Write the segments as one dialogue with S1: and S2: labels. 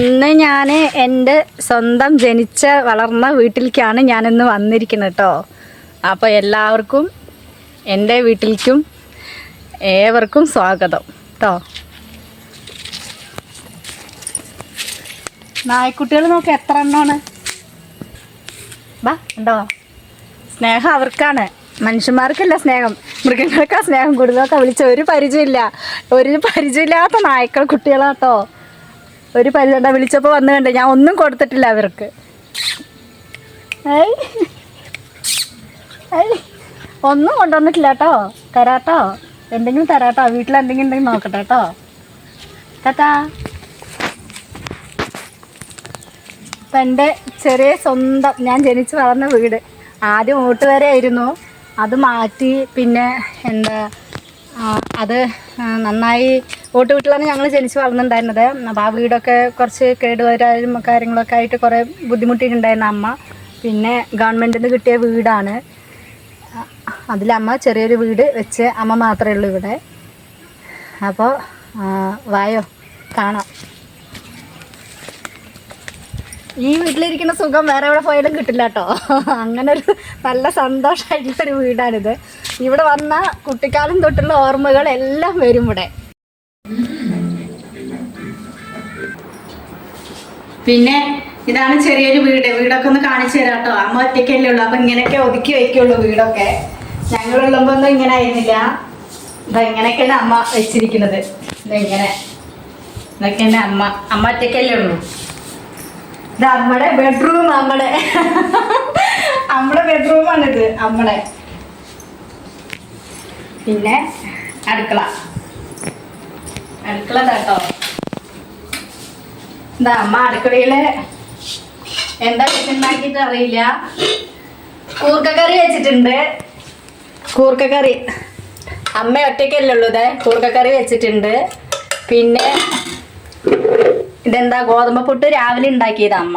S1: ഞാൻ എന്റെ സ്വന്തം ജനിച്ച വളർന്ന വീട്ടിലേക്കാണ് ഞാനിന്ന് വന്നിരിക്കുന്നത് കേട്ടോ അപ്പോൾ എല്ലാവർക്കും എന്റെ വീട്ടിലേക്കും ഏവർക്കും സ്വാഗതം കേട്ടോ നായ്ക്കുട്ടികൾ നോക്ക് എത്ര എണ്ണമാണ്? ബാ ഉണ്ടോ? സ്നേഹം അവർക്കാണ്. മനുഷ്യന്മാർക്കല്ല സ്നേഹം. മൃഗങ്ങൾക്കാ സ്നേഹം. കൂടുതലൊക്കെ വിളിച്ച ഒരു പരിചയമില്ല. ഒരു പരിചയമില്ലാത്ത നായ്ക്കൾ കുട്ടികളാട്ടോ ഒരു പരിചണ്ട വിളിച്ചപ്പോൾ വന്നു കണ്ടേ. ഞാൻ ഒന്നും കൊടുത്തിട്ടില്ല അവർക്ക്. ഒന്നും കൊണ്ടുവന്നിട്ടില്ല കേട്ടോ. തരാട്ടോ. എന്തെങ്കിലും തരാട്ടോ. വീട്ടിൽ എന്തെങ്കിലും ഉണ്ടെങ്കിൽ നോക്കട്ടെ കേട്ടോ. കേട്ടാ എന്റെ ചെറിയ സ്വന്തം ഞാൻ ജനിച്ചു വളർന്ന വീട്. ആദ്യം ഓട്ടുവരെ ആയിരുന്നു. അത് മാറ്റി പിന്നെ എന്താ അത് നന്നായി ഓട്ട് വീട്ടിലാണ് ഞങ്ങൾ ജനിച്ച് വളർന്നുണ്ടായിരുന്നത് അപ്പോൾ ആ വീടൊക്കെ കുറച്ച് കേടുവരാനും കാര്യങ്ങളൊക്കെ ആയിട്ട് കുറേ ബുദ്ധിമുട്ടിയിട്ടുണ്ടായിരുന്നു അമ്മ. പിന്നെ ഗവൺമെന്റിൽ നിന്ന് കിട്ടിയ വീടാണ്. അതിലമ്മ ചെറിയൊരു വീട് വെച്ച് അമ്മ മാത്രമേ ഉള്ളൂ ഇവിടെ. അപ്പോൾ വായോ കാണാം. ഈ വീട്ടിലിരിക്കുന്ന സുഖം വേറെ എവിടെ പോയാലും കിട്ടില്ല കേട്ടോ. അങ്ങനെ ഒരു നല്ല സന്തോഷമായിട്ടുള്ളൊരു വീടാണിത്. ഇവിടെ വന്ന കുട്ടിക്കാലം തൊട്ടുള്ള ഓർമ്മകൾ എല്ലാം വരും ഇവിടെ. പിന്നെ ഇതാണ് ചെറിയൊരു വീട്. വീടൊക്കെ ഒന്ന് കാണിച്ചു തരാം കേട്ടോ അമ്മ ഒറ്റയ്ക്കല്ലേ ഉള്ളു. അപ്പൊ ഇങ്ങനെയൊക്കെ ഒതുക്കി വയ്ക്കുള്ളൂ വീടൊക്കെ. ഞങ്ങളുള്ളപ്പോ ഒന്നും ഇങ്ങനെ ആയിരുന്നില്ല. ഇതാ ഇങ്ങനെയൊക്കെയാണ് അമ്മ വെച്ചിരിക്കുന്നത്. ഇതാ ഇങ്ങനെ. ഇതൊക്കെയാണ് അമ്മ. അമ്മ ഒറ്റയ്ക്കല്ലേ ഉള്ളൂ. ഇത് അമ്മയുടെ ബെഡ്റൂം അമ്മടെ. അമ്മടെ ബെഡ്റൂമാണിത് അമ്മടെ. പിന്നെ അടുക്കള. അടുക്കള കേട്ടോ എന്താ അമ്മ അടുക്കളയിൽ എന്താ വെച്ചുണ്ടാക്കിയിട്ട് അറിയില്ല. കൂർക്കക്കറി വെച്ചിട്ടുണ്ട്. കൂർക്കക്കറി. അമ്മ ഒറ്റയ്ക്കല്ലേ ഉള്ളൂ ഇതേ കൂർക്കക്കറി വെച്ചിട്ടുണ്ട്. പിന്നെ ഇതെന്താ ഗോതമ്പ് പുട്ട് രാവിലെ ഉണ്ടാക്കിയത് അമ്മ.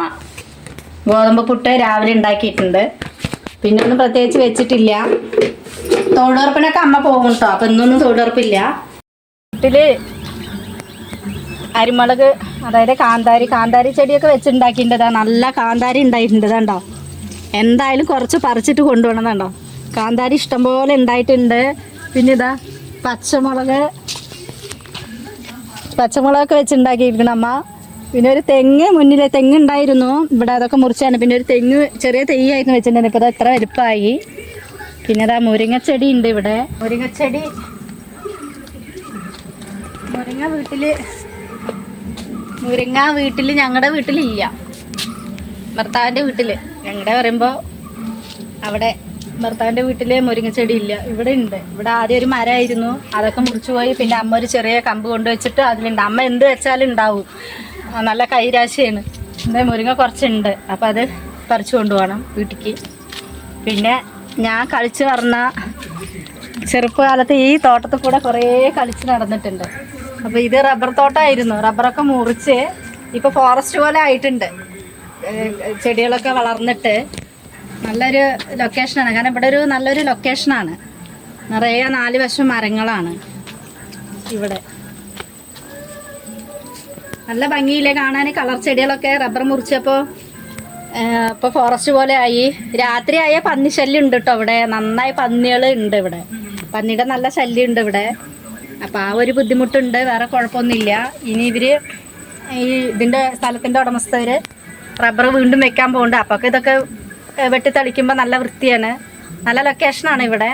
S1: ഗോതമ്പ് പുട്ട് രാവിലെ ഉണ്ടാക്കിയിട്ടുണ്ട്. പിന്നെ ഒന്നും പ്രത്യേകിച്ച് വെച്ചിട്ടില്ല. തൊഴിലുറപ്പിനൊക്കെ അമ്മ പോകും കേട്ടോ അപ്പം ഇന്നൊന്നും തൊഴിലുറപ്പില്ല വീട്ടിൽ അരിമുളക് അതായത് കാന്താരി കാന്താരി ചെടിയൊക്കെ വെച്ചുണ്ടാക്കിയിട്ടുണ്ട് നല്ല കാന്താരി ഉണ്ടായിട്ടുണ്ടതാണ്ടോ എന്തായാലും കുറച്ച് പറിച്ചിട്ട് കൊണ്ടുപോകണതാണ്ടോ കാന്താരി ഇഷ്ടംപോലെ ഉണ്ടായിട്ടുണ്ട്. പിന്നെ ഇതാ പച്ചമുളക് പച്ചമുളകൊക്കെ വെച്ചുണ്ടാക്കിയിരിക്കണം അമ്മ. പിന്നെ ഒരു തെങ്ങ് മുന്നിലെ തെങ്ങ് ഉണ്ടായിരുന്നു. ഇവിടെ അതൊക്കെ മുറിച്ചാണ്. പിന്നെ ഒരു തെങ്ങ് ചെറിയ തെയ്യായിരുന്നു വെച്ചിട്ടുണ്ടായിരുന്നു ഇപ്പോൾ അത് എത്ര വലുപ്പമായി. പിന്നെ അതാ മുരിങ്ങച്ചെടി ഉണ്ട് ഇവിടെ. മുരിങ്ങച്ചെടി മുരിങ്ങ വീട്ടിൽ മുരിങ്ങ വീട്ടിൽ ഞങ്ങളുടെ വീട്ടിലില്ല. ഭർത്താവിന്റെ വീട്ടിൽ ഞങ്ങളുടെ പറയുമ്പോൾ അവിടെ ഭർത്താവിന്റെ വീട്ടിൽ മുരിങ്ങച്ചെടി ഇല്ല ഇവിടെ ഉണ്ട് ഇവിടെ ആദ്യം ഒരു മരമായിരുന്നു. അതൊക്കെ മുറിച്ചു പോയി. പിന്നെ അമ്മ ഒരു ചെറിയ കമ്പ് കൊണ്ടുവച്ചിട്ട് അതിലുണ്ട്. അമ്മ എന്ത് വെച്ചാലും ഉണ്ടാവും. നല്ല കൈരാശിയാണ്. എന്താ മുരിങ്ങ കുറച്ചുണ്ട്. അപ്പോൾ അത് പറിച്ചു കൊണ്ടുപോകണം വീട്ടിലേക്ക് പിന്നെ ഞാൻ കളിച്ചു പറഞ്ഞ ചെറുപ്പകാലത്ത് ഈ തോട്ടത്തിൽ കൂടെ കുറേ കളിച്ച് നടന്നിട്ടുണ്ട്. അപ്പോൾ ഇത് റബ്ബർ തോട്ടമായിരുന്നു റബ്ബറൊക്കെ മുറിച്ച് ഇപ്പോൾ ഫോറസ്റ്റ് പോലെ ആയിട്ടുണ്ട്. ചെടികളൊക്കെ വളർന്നിട്ട് നല്ലൊരു ലൊക്കേഷനാണ് കാരണം ഇവിടെ ഒരു നല്ലൊരു ലൊക്കേഷനാണ് നിറയെ നാല് വശം മരങ്ങളാണ് ഇവിടെ. നല്ല ഭംഗിയില്ലേ കാണാൻ കളർ ചെടികളൊക്കെ റബ്ബർ മുറിച്ചപ്പോൾ ഇപ്പോൾ ഫോറസ്റ്റ് പോലെ ആയി. രാത്രി ആയ പന്നി ശല്യം ഉണ്ട് കേട്ടോ ഇവിടെ. നന്നായി പന്നികൾ ഉണ്ട് ഇവിടെ. പന്നിയുടെ നല്ല ശല്യം ഉണ്ട് ഇവിടെ. അപ്പോൾ ആ ഒരു ബുദ്ധിമുട്ടുണ്ട് വേറെ കുഴപ്പമൊന്നുമില്ല. ഇനി ഇവർ ഈ ഇതിന്റെ സ്ഥലത്തിന്റെ ഉടമസ്ഥര് റബ്ബർ വീണ്ടും വെക്കാൻ പോകുന്നുണ്ട് അപ്പോൾ ഇതൊക്കെ വെട്ടിത്തളിക്കുമ്പോ വെട്ടിത്തളിക്കുമ്പോൾ നല്ല വൃത്തിയാണ്. നല്ല ലൊക്കേഷനാണ് ഇവിടെ.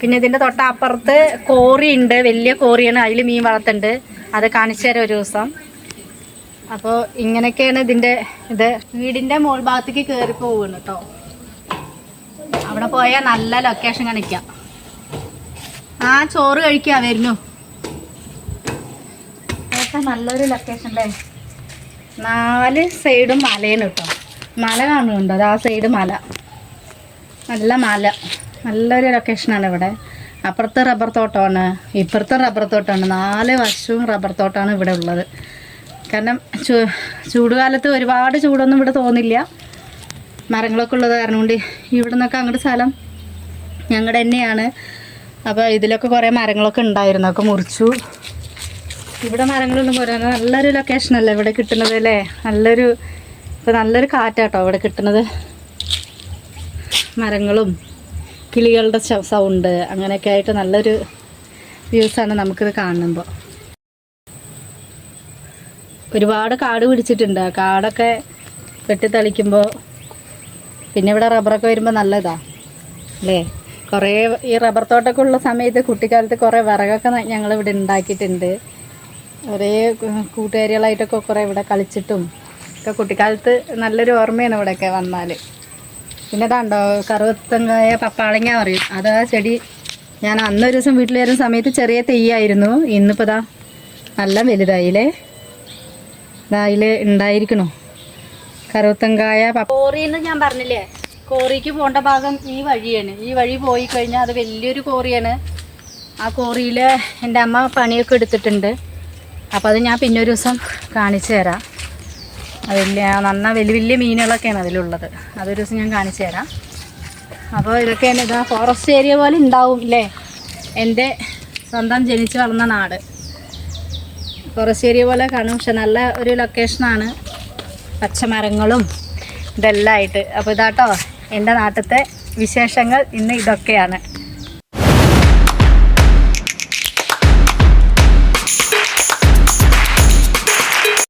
S1: പിന്നെ ഇതിന്റെ തൊട്ടപ്പുറത്ത് ഉണ്ട്. വലിയ കോറിയാണ് അതിൽ മീൻ വളർത്തുന്നുണ്ട്. അത് കാണിച്ചു തരാം ഒരു ദിവസം. അപ്പോൾ ഇങ്ങനെയൊക്കെയാണ് ഇതിന്റെ ഇത്. വീടിന്റെ മോൾ ഭാഗത്തേക്ക് കയറി പോവുകയാണ് കേട്ടോ അവിടെ പോയാൽ നല്ല ലൊക്കേഷൻ കാണിക്കാം. ആ ചോറ് കഴിക്കാം വരുന്നു. നല്ലൊരു ലൊക്കേഷൻ അല്ലേ നാല് സൈഡും മലയാണ് കേട്ടോ മല കാണുന്നുണ്ടോ. അത് ആ സൈഡ് മല. നല്ല മല. നല്ലൊരു ലൊക്കേഷനാണ് ഇവിടെ. അപ്പുറത്ത് റബ്ബർ തോട്ടമാണ്. ഇപ്പുറത്തെ റബ്ബർ തോട്ടമാണ്. നാല് വർഷവും റബ്ബർ തോട്ടമാണ് ഇവിടെ ഉള്ളത്. കാരണം ചൂ ചൂടുകാലത്ത് ഒരുപാട് ചൂടൊന്നും ഇവിടെ തോന്നില്ല. മരങ്ങളൊക്കെ ഉള്ളത് കാരണം കൊണ്ട് ഇവിടെ നിന്നൊക്കെ അങ്ങോട്ട് സ്ഥലം ഞങ്ങളുടെ തന്നെയാണ് അപ്പോൾ ഇതിലൊക്കെ കുറേ മരങ്ങളൊക്കെ ഉണ്ടായിരുന്നു. ഒക്കെ മുറിച്ചു. ഇവിടെ മരങ്ങളൊന്നും പോരാ നല്ലൊരു ലൊക്കേഷൻ അല്ലേ ഇവിടെ കിട്ടുന്നത് അല്ലേ? നല്ലൊരു ഇപ്പൊ നല്ലൊരു കാറ്റാട്ടോ ഇവിടെ കിട്ടുന്നത്. മരങ്ങളും കിളികളുടെ സൗണ്ട് അങ്ങനെയൊക്കെ ആയിട്ട് നല്ലൊരു വ്യൂസാണ് നമുക്കിത് കാണുമ്പോൾ ഒരുപാട് കാട് പിടിച്ചിട്ടുണ്ട്. കാടൊക്കെ വെട്ടിത്തളിക്കുമ്പോൾ പിന്നെ ഇവിടെ റബ്ബറൊക്കെ വരുമ്പോൾ നല്ലതാ. അല്ലേ? കുറേ ഈ റബ്ബർ തോട്ടൊക്കെ ഉള്ള സമയത്ത് കുട്ടിക്കാലത്ത് കുറേ വിറകൊക്കെ ഞങ്ങൾ ഇവിടെ ഉണ്ടാക്കിയിട്ടുണ്ട്. ഒരേ കൂട്ടുകാരികളായിട്ടൊക്കെ കുറേ ഇവിടെ കളിച്ചിട്ടും ഒക്കെ കുട്ടിക്കാലത്ത് നല്ലൊരു ഓർമ്മയാണ് ഇവിടെയൊക്കെ വന്നാൽ പിന്നെ ഇതാണ്ടോ കറുവത്തങ്കായ പപ്പാളങ്ങ പറയും. അത് ആ ചെടി ഞാൻ അന്നൊരു ദിവസം വീട്ടിൽ വരുന്ന സമയത്ത് ചെറിയ തെയ്യായിരുന്നു. ഇന്നിപ്പോൾ ഇതാ നല്ല വലുതായില്ലേ? ഇതാ അതിൽ ഉണ്ടായിരിക്കണോ. കറുവത്തങ്കായ കോറിന്ന് ഞാൻ പറഞ്ഞില്ലേ കോറിക്ക് പോകേണ്ട ഭാഗം ഈ വഴിയാണ്. ഈ വഴി പോയി കഴിഞ്ഞാൽ അത് വലിയൊരു കോറിയാണ്. ആ കോറിയിൽ എന്റെ അമ്മ പണിയൊക്കെ എടുത്തിട്ടുണ്ട്. അപ്പോൾ അത് ഞാൻ പിന്നെ ഒരു ദിവസം കാണിച്ചു തരാം. വലിയ നന്ന വലിയ വലിയ മീനുകളൊക്കെയാണ് അതിലുള്ളത്. അതൊരു ദിവസം ഞാൻ കാണിച്ചു തരാം. അപ്പോൾ ഇതൊക്കെയാണ് ഇതാ ഫോറസ്റ്റ് ഏരിയ പോലെ ഉണ്ടാവും ഇല്ലേ? എന്റെ സ്വന്തം ജനിച്ചു വളർന്ന നാട്. ഫോറസ്റ്റ് ഏരിയ പോലെ കാണും. പക്ഷെ നല്ല ഒരു ലൊക്കേഷനാണ് പച്ചമരങ്ങളും ഇതെല്ലാം ആയിട്ട്. അപ്പോൾ ഇതാട്ടോ എന്റെ നാട്ടിലത്തെ വിശേഷങ്ങൾ. ഇന്ന് ഇതൊക്കെയാണ്.